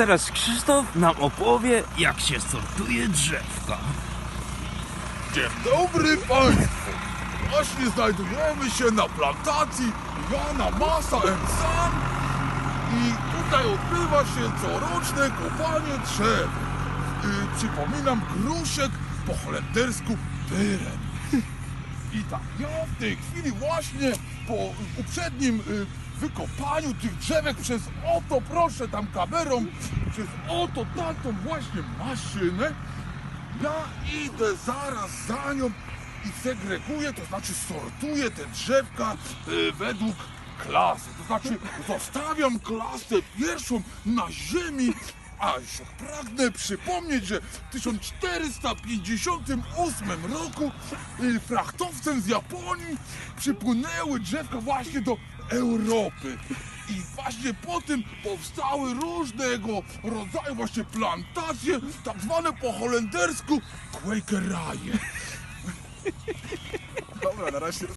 teraz Krzysztof nam opowie, jak się sortuje drzewka. Dzień dobry Państwu! Właśnie znajdujemy się na plantacji Jana Masa Son i tutaj odbywa się coroczne kopanie drzew. Y, przypominam gruszek po holendersku tyren. I tak, ja w tej chwili właśnie po uprzednim y, wykopaniu tych drzewek przez oto, proszę tam kamerą, przez oto taką właśnie maszynę, ja idę zaraz za nią i segreguję, to znaczy sortuję te drzewka y, według klasy. To znaczy zostawiam klasę pierwszą na ziemi, a jeszcze pragnę przypomnieć, że w 1458 roku y, frachtowcem z Japonii przypłynęły drzewka właśnie do Europy. I właśnie po tym powstały różnego rodzaju właśnie plantacje, tak zwane po holendersku Quakeraje. Dobra, na razie.